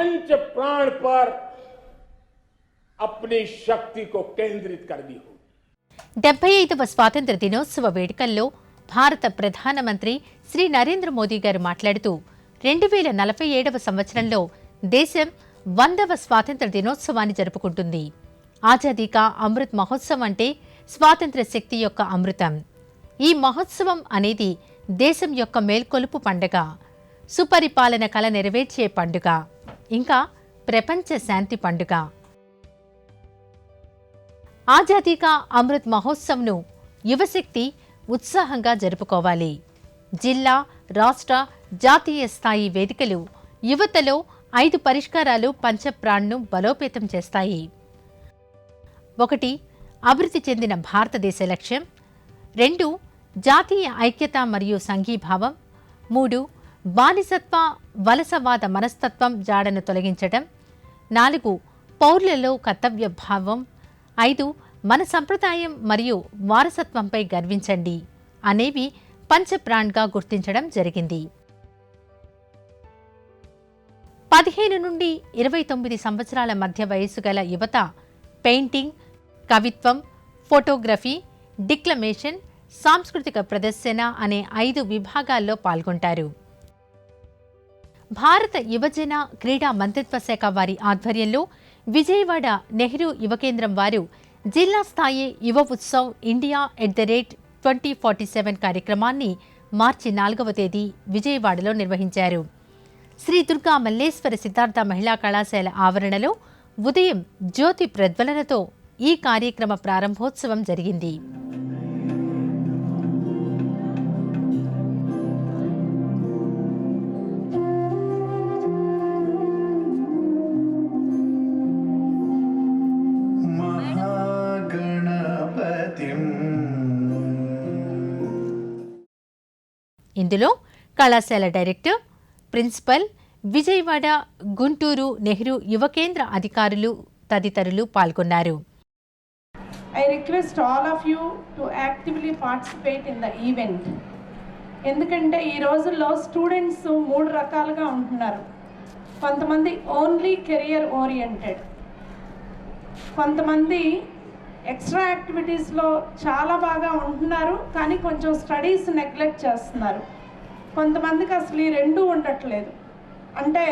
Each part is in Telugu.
पंच प्राण पर अपनी शक्ति को केंद्रित करनी होगी డెబ్బై ఐదవ స్వాతంత్ర దినోత్సవ వేడుకల్లో భారత ప్రధానమంత్రి శ్రీ నరేంద్ర మోదీ గారు మాట్లాడుతూ రెండు వేల నలభై ఏడవ సంవత్సరంలో దేశం వందవ స్వాతంత్ర దినోత్సవాన్ని జరుపుకుంటుంది ఆజాదీ కా అమృత్ మహోత్సవం అంటే స్వాతంత్ర శక్తి యొక్క అమృతం ఈ మహోత్సవం అనేది దేశం యొక్క మేల్కొలుపు పండుగ సుపరిపాలన కల నెరవేర్చే పండుగ ఇంకా ప్రపంచ శాంతి పండుగ. ఆజాదీ కా అమృత్ మహోత్సవ్ను యువశక్తి ఉత్సాహంగా జరుపుకోవాలి. జిల్లా రాష్ట్ర జాతీయ స్థాయి వేదికలు యువతలో ఐదు పరిష్కారాలు పంచప్రాణ్ను బలోపేతం చేస్తాయి. ఒకటి అభివృద్ధి చెందిన భారతదేశ లక్ష్యం. రెండు జాతీయ ఐక్యత మరియు సంఘీభావం. మూడు బానిసత్వ వలసవాద మనస్తత్వం జాడను తొలగించటం. నాలుగు పౌరులలో కర్తవ్య భావం. ఐదు మన సంప్రదాయం మరియు వారసత్వంపై గర్వించండి. అనేవి పంచప్రాణ్గా గుర్తించడం జరిగింది. పదిహేను నుండి ఇరవై తొమ్మిది సంవత్సరాల మధ్య వయసు గల యువత పెయింటింగ్ కవిత్వం ఫోటోగ్రఫీ డిక్లమేషన్ సాంస్కృతిక ప్రదర్శన అనే ఐదు విభాగాల్లో పాల్గొంటారు. భారత యువజన క్రీడా మంత్రిత్వ శాఖ వారి ఆధ్వర్యంలో విజయవాడ నెహ్రూ యువ కేంద్రం వారు జిల్లా స్థాయి Yuva Utsav India at the rate twenty forty seven కార్యక్రమాన్ని మార్చి నాలుగవ తేదీ విజయవాడలో నిర్వహించారు. శ్రీ దుర్గా మల్లేశ్వర సిద్ధార్థ మహిళా కళాశాల ఆవరణలో ఉదయం జ్యోతి ప్రజ్వలనతో ఈ కార్యక్రమ ప్రారంభోత్సవం జరిగింది. ఇందులో కళాశాల డైరెక్టర్ ప్రిన్సిపల్ విజయవాడ గుంటూరు నెహ్రూ యువ కేంద్ర అధికారులు తదితరులు పాల్గొన్నారు. I request all of you to actively participate in the event ఎందుకంటే ఈ రోజుల్లో స్టూడెంట్స్ మూడు రకాలుగా ఉంటున్నారు. కొంతమంది ఓన్లీ కెరియర్ ఓరియంటెడ్ కొంతమంది ఎక్స్ట్రా యాక్టివిటీస్లో చాలా బాగా ఉంటున్నారు కానీ కొంచెం స్టడీస్ నెగ్లెక్ట్ చేస్తున్నారు. కొంతమందికి అసలు ఈ రెండూ ఉండట్లేదు. అంటే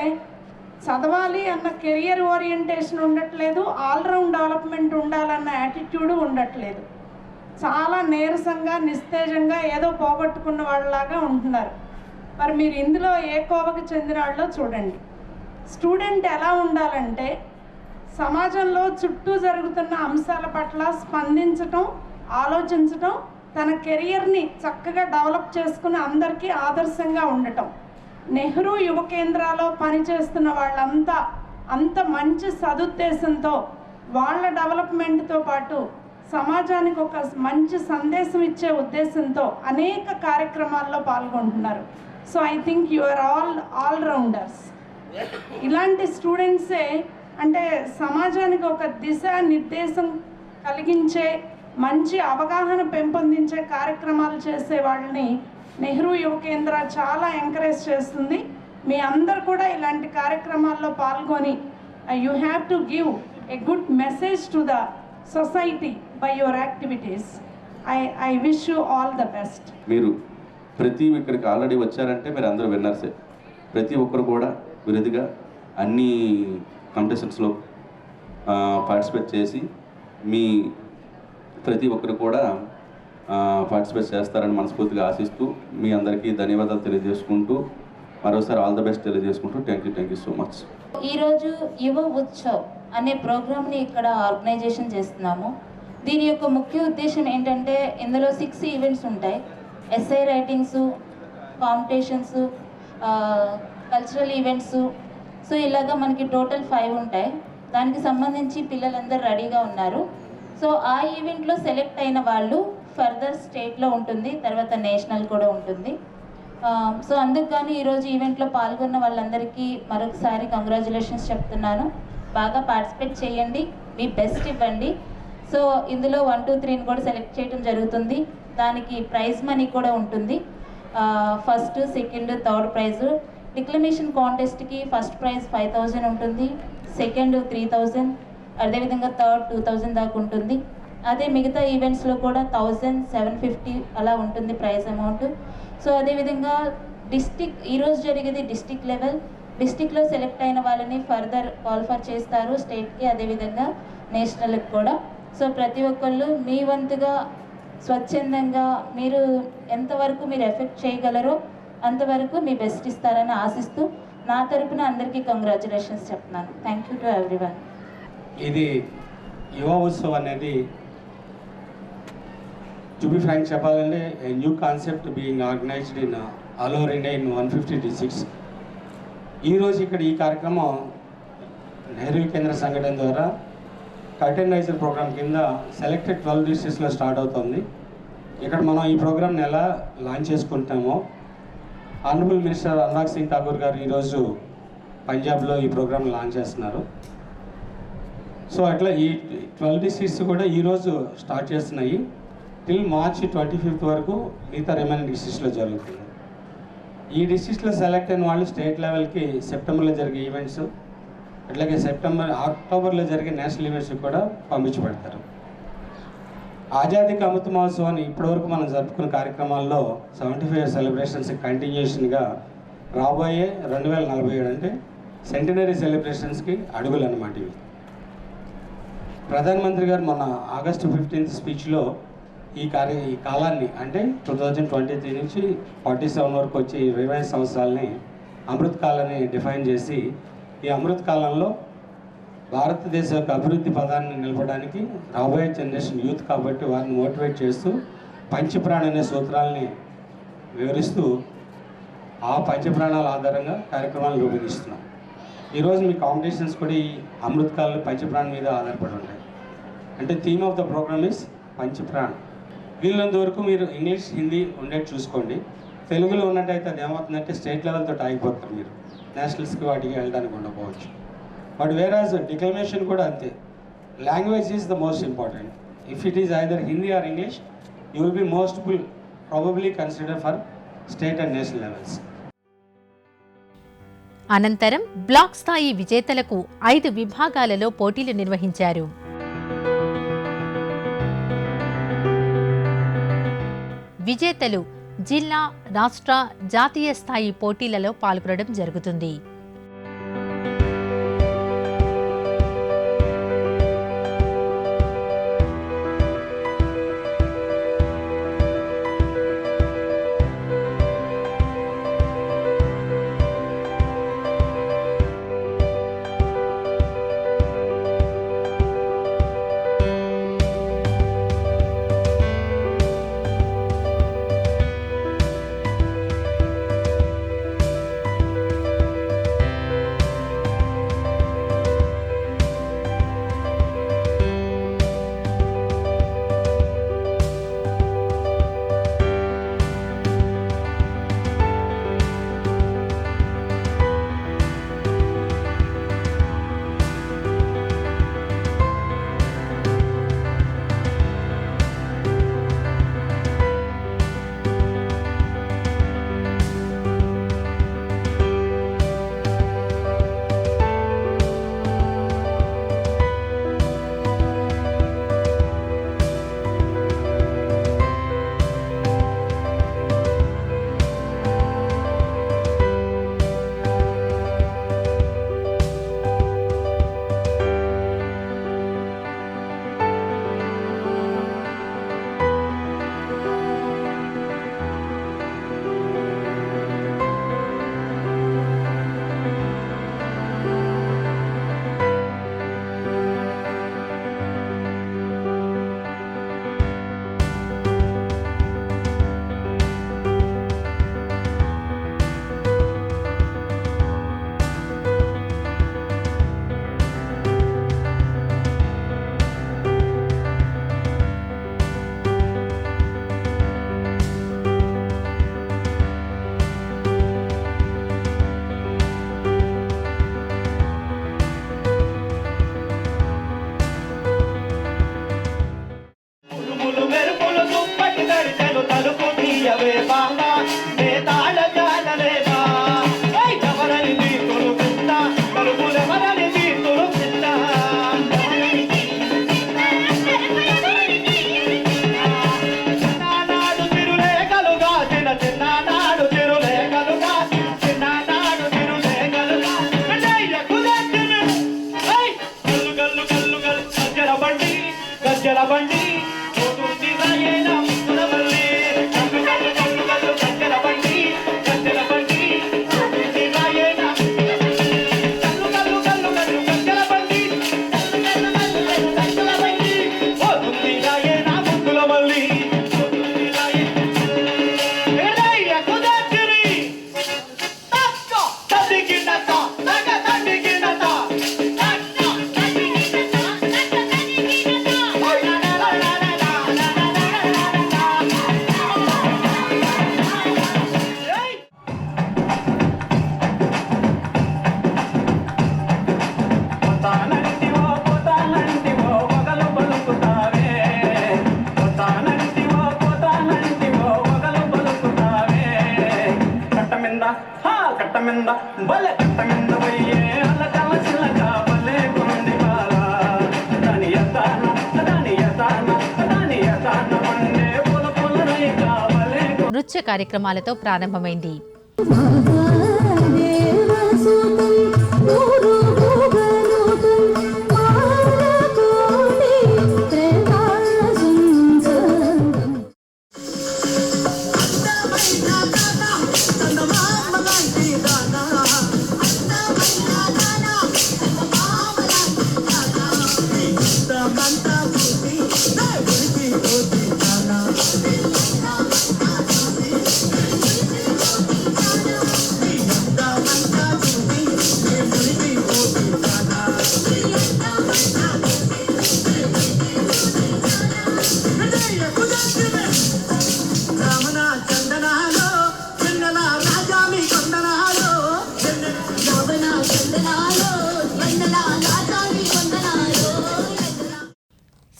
చదవాలి అన్న కెరియర్ ఓరియంటేషన్ ఉండట్లేదు ఆల్రౌండ్ డెవలప్మెంట్ ఉండాలన్న యాటిట్యూడ్ ఉండట్లేదు. చాలా నీరసంగా నిస్తేజంగా ఏదో పోగొట్టుకున్న వాళ్ళలాగా ఉంటున్నారు. మరి మీరు ఇందులో ఏ కోవకు చెందిన వాళ్ళో చూడండి. స్టూడెంట్ ఎలా ఉండాలంటే సమాజంలో చుట్టూ జరుగుతున్న అంశాల పట్ల స్పందించటం ఆలోచించటం తన కెరియర్ని చక్కగా డెవలప్ చేసుకుని అందరికీ ఆదర్శంగా ఉండటం. నెహ్రూ యువ కేంద్రాలో పనిచేస్తున్న వాళ్ళంతా అంత మంచి సదుద్దేశంతో వాళ్ళ డెవలప్మెంట్తో పాటు సమాజానికి ఒక మంచి సందేశం ఇచ్చే ఉద్దేశంతో అనేక కార్యక్రమాల్లో పాల్గొంటున్నారు. So I think you are all all rounders. ఇలాంటి స్టూడెంట్సే అంటే సమాజానికి ఒక దిశ నిర్దేశం కలిగించే మంచి అవగాహన పెంపొందించే కార్యక్రమాలు చేసే వాళ్ళని నెహ్రూ యువ కేంద్ర చాలా ఎంకరేజ్ చేస్తుంది. మీ అందరు కూడా ఇలాంటి కార్యక్రమాల్లో పాల్గొని you have to give a good message to the society by your activities I I wish you all the best మీరు ప్రతి ఇక్కడికి ఆల్రెడీ వచ్చారంటే మీరు అందరూ విన్నర్సే ప్రతి ఒక్కరు కూడా విరుదిగా అన్ని కాంపిటీషన్స్లో పార్టిసిపేట్ uh, చేసి మీ ప్రతి ఒక్కరు కూడా పార్టిసిపేట్ చేస్తారని మనస్ఫూర్తిగా ఆశిస్తూ మీ అందరికీ ధన్యవాదాలు తెలియజేసుకుంటూ మరోసారి ఆల్ ద బెస్ట్ తెలియజేసుకుంటూ thank you thank you so much ఈరోజు యువ ఉత్సవ్ అనే ప్రోగ్రామ్ని ఇక్కడ ఆర్గనైజేషన్ చేస్తున్నాము. దీని యొక్క ముఖ్య ఉద్దేశం ఏంటంటే ఇందులో సిక్స్ ఈవెంట్స్ ఉంటాయి. Essay writings competitions cultural events so ఇలాగా మనకి టోటల్ ఫైవ్ ఉంటాయి. దానికి సంబంధించి పిల్లలందరూ రెడీగా ఉన్నారు. సో ఆ ఈవెంట్లో సెలెక్ట్ అయిన వాళ్ళు ఫర్దర్ స్టేట్లో ఉంటుంది తర్వాత నేషనల్ కూడా ఉంటుంది. సో అందుకు కానీ ఈరోజు ఈవెంట్లో పాల్గొన్న వాళ్ళందరికీ మరొకసారి కంగ్రాచులేషన్స్ చెప్తున్నాను. బాగా పార్టిసిపేట్ చేయండి మీ బెస్ట్ ఇవ్వండి. సో ఇందులో వన్ టూ త్రీని కూడా సెలెక్ట్ చేయడం జరుగుతుంది. దానికి ప్రైజ్ మనీ కూడా ఉంటుంది. First second third prize declamation కాంటెస్ట్కి first prize five thousand ఉంటుంది సెకండ్ త్రీ థౌజండ్ అదేవిధంగా థర్డ్ టూ థౌజండ్ దాకా ఉంటుంది. అదే మిగతా ఈవెంట్స్లో కూడా థౌజండ్ సెవెన్ ఫిఫ్టీ అలా ఉంటుంది ప్రైస్ అమౌంట్ సో అదేవిధంగా డిస్టిక్ ఈరోజు జరిగేది డిస్టిక్ లెవెల్ డిస్టిక్లో సెలెక్ట్ అయిన వాళ్ళని ఫర్దర్ క్వాలిఫై చేస్తారు స్టేట్కి అదేవిధంగా నేషనల్కి కూడా. సో ప్రతి ఒక్కళ్ళు మీ వంతుగా స్వచ్ఛందంగా మీరు ఎంతవరకు మీరు ఎఫెక్ట్ చేయగలరో అంతవరకు మీ బెస్ట్ ఇస్తారని ఆశిస్తూ నా తరపున అందరికీ కంగ్రాచులేషన్స్ చెప్తున్నాను. థ్యాంక్ యూ టు ఎవ్రీవన్ ఇది యువ ఉత్సవ్ అనేది టు బి ఫ్రాంక్ చెప్పాలంటే new concept being organized in all over India in one fifty districts ఈరోజు ఇక్కడ ఈ కార్యక్రమం నెహ్రూ కేంద్ర సంఘటన ద్వారా కర్టెనైజర్ ప్రోగ్రామ్ కింద సెలెక్టెడ్ ట్వెల్వ్ డిస్ట్రిక్ట్స్లో స్టార్ట్ అవుతుంది. ఇక్కడ మనం ఈ ప్రోగ్రామ్ని ఎలా లాంచ్ చేసుకుంటామో ఆనరబుల్ మినిస్టర్ అనురాగ్ సింగ్ ఠాకూర్ గారు ఈరోజు పంజాబ్లో ఈ ప్రోగ్రామ్ లాంచ్ చేస్తున్నారు. సో అట్లా ఈ ట్వెల్వ్ డిస్ట్రిక్ట్స్ కూడా ఈరోజు స్టార్ట్ చేస్తున్నాయి. టిల్ మార్చి ట్వంటీ ఫిఫ్త్ వరకు మిగతా రిమైనింగ్ డిస్ట్రిక్ట్స్లో జరుగుతుంది. ఈ డిస్ట్రిక్ట్స్లో సెలెక్ట్ అయిన వాళ్ళు స్టేట్ లెవెల్కి సెప్టెంబర్లో జరిగే ఈవెంట్స్ అట్లాగే సెప్టెంబర్ అక్టోబర్లో జరిగే నేషనల్ ఈవెంట్స్ కూడా పంపించబడతారు. ఆజాదీ అమృత మహోత్సవాన్ని ఇప్పటివరకు మనం జరుపుకున్న కార్యక్రమాల్లో సెవెంటీ ఫైవ్ సెలబ్రేషన్స్ కంటిన్యూషన్గా రాబోయే రెండు వేల నలభై ఏడు అంటే సెంటినరీ సెలబ్రేషన్స్కి అడుగులు అన్నమాట ఇవి. ప్రధానమంత్రి గారు మన ఆగస్టు ఫిఫ్టీన్త్ స్పీచ్లో ఈ కార్య ఈ కాలాన్ని అంటే టూ థౌజండ్ ట్వంటీ త్రీ నుంచి ఫార్టీ సెవెన్ వరకు వచ్చే ఇరవై సంవత్సరాలని అమృత్ కాలాన్ని డిఫైన్ చేసి ఈ అమృత్ కాలంలో భారతదేశ యొక్క అభివృద్ధి పదాన్ని నిలపడానికి రాబోయే జనరేషన్ యూత్ కాబట్టి వారిని మోటివేట్ చేస్తూ పంచప్రాణ అనే సూత్రాలని వివరిస్తూ ఆ పంచప్రాణాల ఆధారంగా కార్యక్రమాలు రూపొందిస్తున్నాం. ఈరోజు మీ కాంపిటీషన్స్ కూడా ఈ అమృత్ కాలం పంచప్రాణ్ మీద ఆధారపడి ఉంటాయి అంటే theme of the program is Panchpran వీళ్ళంత వరకు మీరు ఇంగ్లీష్ హిందీ ఉండేది చూసుకోండి. తెలుగులో ఉన్నట్టయితే అది ఏమవుతుందంటే స్టేట్ లెవెల్తో ఆగిపోతారు మీరు. నేషనల్స్కి వాటికి వెళ్ళడానికి ఉండకపోవచ్చు. బట్ వేరాజ్ డిక్లమేషన్ కూడా అంతే. Language is the most important if it is either Hindi or English you will be most probably consider for state and national levels అనంతరం బ్లాక్ స్థాయి విజేతలకు ఐదు విభాగాలలో పోటీలు నిర్వహించారు. విజేతలు జిల్లా రాష్ట్ర జాతీయ స్థాయి పోటీలలో పాల్గొనడం జరుగుతుంది. కార్యక్రమాలతో ప్రారంభమైంది.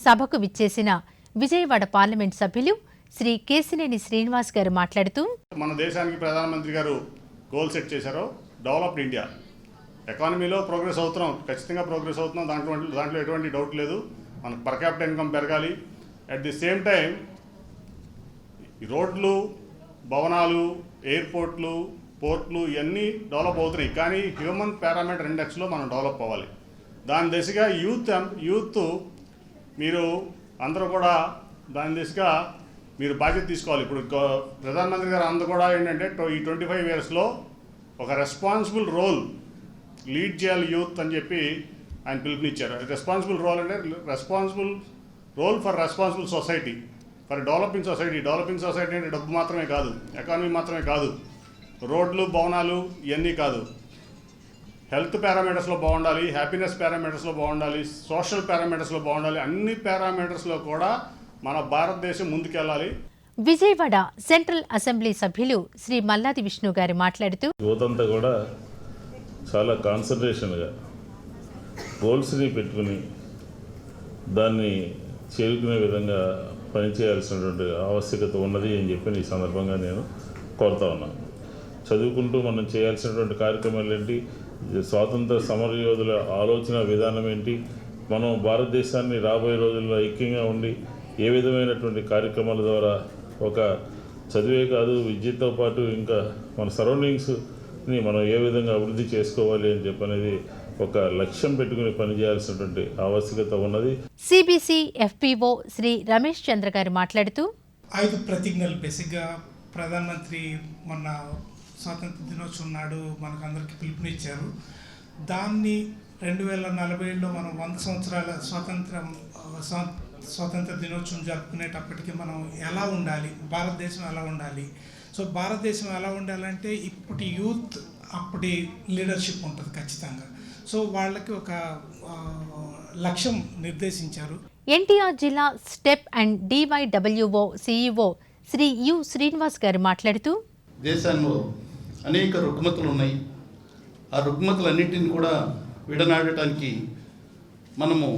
సభకు విచ్చేసిన విజయవాడ పార్లమెంట్ సభ్యులు శ్రీ కేసినేని శ్రీనివాస్ గారు మాట్లాడుతూ మన దేశానికి ప్రధానమంత్రి గారు గోల్ సెట్ చేశారో డెవలప్డ్ ఇండియా ఎకానమీలో ప్రోగ్రెస్ అవుతున్నాం ఖచ్చితంగా ప్రోగ్రెస్ అవుతున్నాం దాంట్లో దాంట్లో ఎటువంటి డౌట్ లేదు. మన పర్ క్యాపిటల్ ఇన్కమ్ పెరగాలి. అట్ ది సేమ్ టైం రోడ్లు భవనాలు ఎయిర్పోర్ట్లు పోర్ట్లు ఇవన్నీ డెవలప్ అవుతున్నాయి. కానీ హ్యూమన్ పారామీటర్ ఇండెక్స్లో మనం డెవలప్ అవ్వాలి. దాని దిశగా యూత్ యూత్ మీరు అందరూ కూడా దాని దిశగా మీరు బాధ్యత తీసుకోవాలి. ఇప్పుడు ప్రధానమంత్రి గారు అందరూ కూడా ఏంటంటే ఈ ట్వంటీ ఫైవ్ ఇయర్స్లో ఒక రెస్పాన్సిబుల్ రోల్ లీడ్ చేయాలి యూత్ అని చెప్పి ఆయన పిలుపునిచ్చారు. రెస్పాన్సిబుల్ రోల్ అంటే responsible role for responsible society. For developing society. Developing society అంటే డబ్బు మాత్రమే కాదు. ఎకానమీ మాత్రమే కాదు. రోడ్లు భవనాలు ఇవన్నీ కాదు. హెల్త్ పారామీటర్స్లో బాగుండాలి హ్యాపీనెస్ పారామీటర్స్లో బాగుండాలి సోషల్ పారామీటర్స్లో బాగుండాలి అన్ని పారామీటర్స్లో కూడా మన భారతదేశం ముందుకెళ్ళాలి. విజయవాడ సెంట్రల్ అసెంబ్లీ సభ్యులు శ్రీ మల్లాది విష్ణు గారు మాట్లాడుతూ యువతంతా కూడా చాలా కాన్సన్ట్రేషన్గా గోల్స్ని పెట్టుకుని దాన్ని చేరుకునే విధంగా పనిచేయాల్సినటువంటి ఆవశ్యకత ఉన్నది అని చెప్పి ఈ సందర్భంగా నేను కోరుతా ఉన్నాను. చదువుకుంటూ మనం చేయాల్సినటువంటి కార్యక్రమాలు ఏంటి? స్వాతంత్ర సమరయోధుల ఆలోచన విధానం ఏంటి? మనం భారతదేశాన్ని రాబోయే రోజుల్లో ఐక్యంగా ఉండి ఏ విధమైనటువంటి కార్యక్రమాల ద్వారా ఒక చదివే కాదు విద్యతో పాటు ఇంకా మన సరౌండింగ్స్ని మనం ఏ విధంగా అభివృద్ధి చేసుకోవాలి అని చెప్పనేది ఒక లక్ష్యం పెట్టుకుని పనిచేయాల్సినటువంటి ఆవశ్యకత ఉన్నది. సిబిసి ఎఫ్పిఓ శ్రీ రమేష్ చంద్ర గారు మాట్లాడుతూ ఐదు ప్రతిజ్ఞలు బేసిక్గా ప్రధానమంత్రి మొన్న స్వాతంత్ర దినోత్సవం నాడు మనకు అందరికీ పిలుపునిచ్చారు. దాన్ని రెండు వేల నలభై ఏడులో మనం వంద సంవత్సరాల స్వాతంత్రం స్వాతంత్ర దినోత్సవం జరుపుకునేటప్పటికి మనం ఎలా ఉండాలి? భారతదేశం ఎలా ఉండాలి? సో భారతదేశం ఎలా ఉండాలంటే ఇప్పటి యూత్ అప్పటి లీడర్షిప్ ఉంటుంది ఖచ్చితంగా. సో వాళ్ళకి ఒక లక్ష్యం నిర్దేశించారు. ఎన్టీఆర్ జిల్లా step and డివైడబ్ల్యూఓ CEO Shri U Srinivas garu మాట్లాడుతూ దేశంలో అనేక రుగ్మతలు ఉన్నాయి ఆ రుగ్మతలన్నింటిని కూడా విడనాడటానికి మనము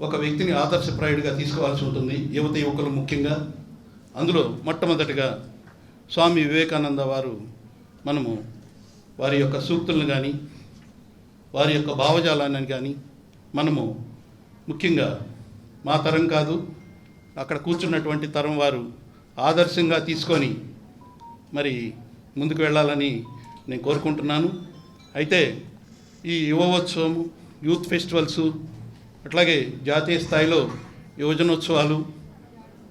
ఒక వ్యక్తిని ఆదర్శప్రాయుడిగా తీసుకోవాల్సి ఉంటుంది. యువత యువకులు ముఖ్యంగా. అందులో మొట్టమొదటిగా స్వామి వివేకానంద వారు మనము వారి యొక్క సూక్తులను కానీ వారి యొక్క భావజాలాన్ని కానీ మనము ముఖ్యంగా మా తరం కాదు అక్కడ కూర్చున్నటువంటి తరం వారు ఆదర్శంగా తీసుకొని మరి ముందుకు వెళ్ళాలని నేను కోరుకుంటున్నాను. అయితే ఈ యువోత్సవం యూత్ ఫెస్టివల్స్ అట్లాగే జాతీయ స్థాయిలో యువజనోత్సవాలు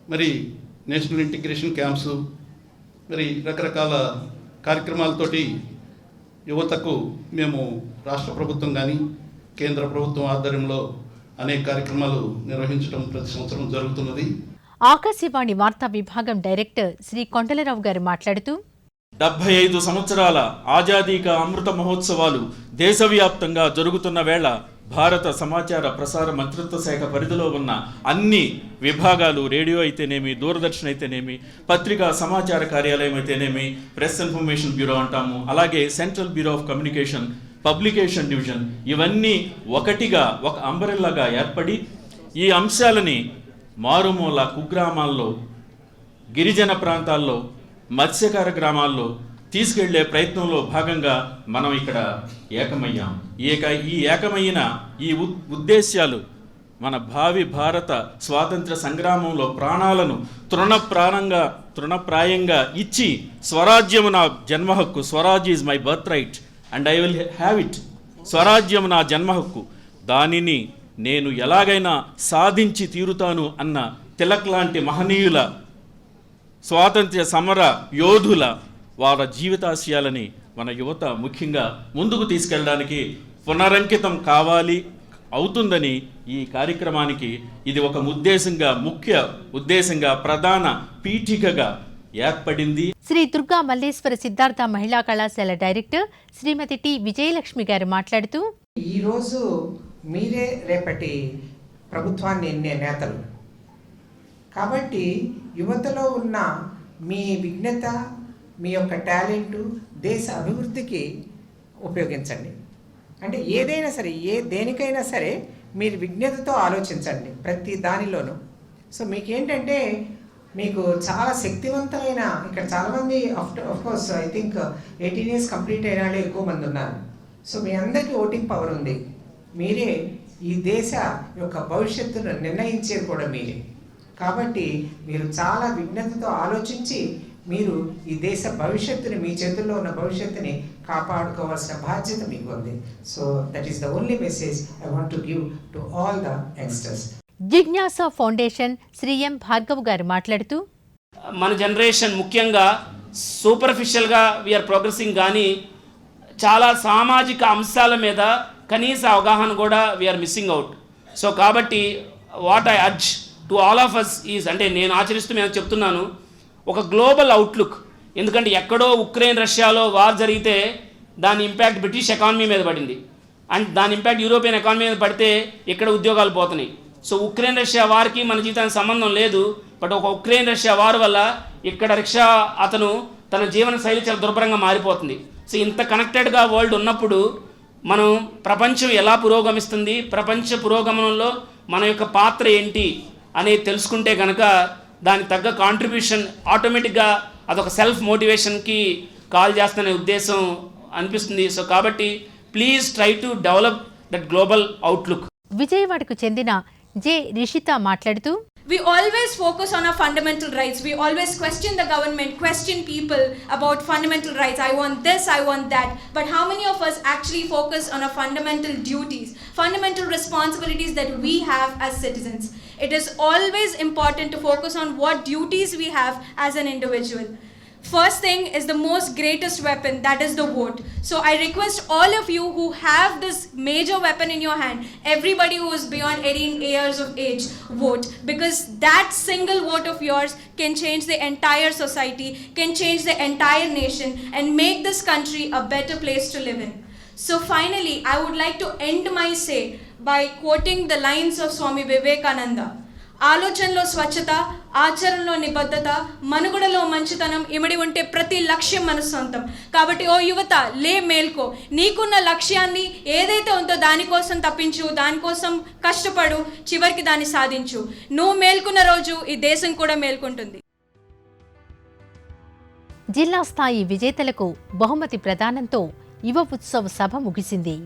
మరి నేషనల్ ఇంటిగ్రేషన్ క్యాంప్స్ మరి రకరకాల కార్యక్రమాలతోటి యువతకు మేము రాష్ట్ర ప్రభుత్వం కానీ కేంద్ర ప్రభుత్వం ఆధ్వర్యంలో అనేక కార్యక్రమాలు నిర్వహించడం ప్రతి సంవత్సరం జరుగుతున్నది. ఆకాశవాణి వార్తా విభాగం డైరెక్టర్ శ్రీ కొండలరావు గారు మాట్లాడుతూ డెబ్బై ఐదు సంవత్సరాల ఆజాదీక అమృత మహోత్సవాలు దేశవ్యాప్తంగా జరుగుతున్న వేళ భారత సమాచార ప్రసార మంత్రిత్వ శాఖ పరిధిలో ఉన్న అన్ని విభాగాలు రేడియో అయితేనేమి దూరదర్శన్ అయితేనేమి పత్రికా సమాచార కార్యాలయం అయితేనేమి ప్రెస్ ఇన్ఫర్మేషన్ బ్యూరో అంటాము అలాగే central bureau of communication publication division ఇవన్నీ ఒకటిగా ఒక అంబరెల్లాగా ఏర్పడి ఈ అంశాలని మారుమూల కుగ్రామాల్లో గిరిజన ప్రాంతాల్లో మత్స్యకార గ్రామాల్లో తీసుకెళ్ళే ప్రయత్నంలో భాగంగా మనం ఇక్కడ ఏకమయ్యాం. ఏక ఈ ఏకమైన ఈ ఉద్- ఉద్దేశ్యాలు మన భావి భారత స్వాతంత్ర సంగ్రామంలో ప్రాణాలను తృణప్రాణంగా తృణప్రాయంగా ఇచ్చి స్వరాజ్యము నా జన్మ హక్కు Swaraj is my birth right and I will have it. స్వరాజ్యం నా జన్మ హక్కు దానిని నేను ఎలాగైనా సాధించి తీరుతాను అన్న తిలక్ లాంటి మహనీయుల స్వాతంత్ర్య సమర యోధుల వాళ్ళ జీవితాశయాలని మన యువత ముఖ్యంగా ముందుకు తీసుకెళ్ళడానికి పునరంకితం కావాలి అవుతుందని ఈ కార్యక్రమానికి ఇది ఒక ఉద్దేశంగా ముఖ్య ఉద్దేశంగా ప్రధాన పీఠికగా ఏర్పడింది. శ్రీ దుర్గా మల్లేశ్వర సిద్ధార్థ మహిళా కళాశాల డైరెక్టర్ శ్రీమతి టి. విజయలక్ష్మి గారు మాట్లాడుతూ ఈరోజు మీరే రేపటి ప్రభుత్వాన్ని ఎన్నే నేతలు? కాబట్టి యువతలో ఉన్న మీ విఘ్నత మీ యొక్క టాలెంటు దేశ అభివృద్ధికి ఉపయోగించండి. అంటే ఏదైనా సరే ఏ దేనికైనా సరే మీరు విజ్ఞతతో ఆలోచించండి ప్రతి దానిలోనూ. సో మీకేంటంటే మీకు చాలా శక్తివంతమైన ఇక్కడ చాలామంది of course I think eighteen years complete అయిన వాళ్ళే ఎక్కువ మంది ఉన్నారు. సో మీ అందరికీ ఓటింగ్ పవర్ ఉంది. మీరే ఈ దేశ యొక్క భవిష్యత్తును నిర్ణయించేది కూడా మీరే. కాబట్టి మీరు చాలా విఘ్నతతో ఆలోచించి మీరు ఈ దేశ భవిష్యత్తుని మీ చేతుల్లో ఉన్న భవిష్యత్తుని కాపాడుకోవాల్సిన బాధ్యత మీకు ఉంది. So that is the only message I want to give to all the youngsters Jignasa foundation Shri M Bhargav garu మాట్లాడుతూ మన జనరేషన్ ముఖ్యంగా సూపర్ఫిషియల్గా వీఆర్ ప్రోగ్రెసింగ్ కానీ చాలా సామాజిక అంశాల మీద కనీస అవగాహన కూడా we are missing out so కాబట్టి what I urge to all of us is అంటే నేను ఆచరిస్తూ మేము చెప్తున్నాను ఒక గ్లోబల్ అవుట్లుక్ ఎందుకంటే ఎక్కడో ఉక్రెయిన్ రష్యాలో వార్ జరిగితే దాని ఇంపాక్ట్ బ్రిటిష్ ఎకానమీ మీద పడింది. అండ్ దాని ఇంపాక్ట్ యూరోపియన్ ఎకానమీ మీద పడితే ఇక్కడ ఉద్యోగాలు పోతున్నాయి. సో ఉక్రెయిన్ రష్యా వార్కి మన జీవితానికి సంబంధం లేదు. బట్ ఒక ఉక్రెయిన్ రష్యా వార్ వల్ల ఇక్కడ రిక్షా అతను తన జీవన శైలి చాలా దుర్భరంగా మారిపోతుంది. సో ఇంత కనెక్టెడ్గా వరల్డ్ ఉన్నప్పుడు మనం ప్రపంచం ఎలా పురోగమిస్తుంది? ప్రపంచ పురోగమనంలో మన యొక్క పాత్ర ఏంటి? అనేది తెలుసుకుంటే కనుక దానికి తగ్గ కాంట్రిబ్యూషన్ ఆటోమేటిక్గా అదొక సెల్ఫ్ మోటివేషన్కి కాల్ చేస్తున్న ఉద్దేశం అనిపిస్తుంది సో కాబట్టి please try to develop that global outlook విజయవాడకు చెందిన జె రిషిత మాట్లాడుతూ We always focus on our fundamental rights. We always question the government, question people about fundamental rights. I want this, I want that. But how many of us actually focus on our fundamental duties, fundamental responsibilities that we have as citizens? It is always important to focus on what duties we have as an individual. First thing is the most greatest weapon, that is the vote. So I request all of you who have this major weapon in your hand, everybody who is beyond 18 years of age, vote. Because that single vote of yours can change the entire society, can change the entire nation, and make this country a better place to live in. So finally, I would like to end my say by quoting the lines of Swami Vivekananda. ఆలోచనలో స్వచ్ఛత ఆచరణలో నిబద్ధత మనుగడలో మంచితనం ఇమిడి ఉంటే ప్రతి లక్ష్యం మన సొంతం. కాబట్టి ఓ యువత లే మేల్కో. నీకున్న లక్ష్యాన్ని ఏదైతే ఉందో దానికోసం తప్పించు దానికోసం కష్టపడు చివరికి దాన్ని సాధించు. నువ్వు మేల్కొన్న రోజు ఈ దేశం కూడా మేల్కొంటుంది. జిల్లా స్థాయి విజేతలకు బహుమతి ప్రదానంతో యువ ఉత్సవ సభ ముగిసింది.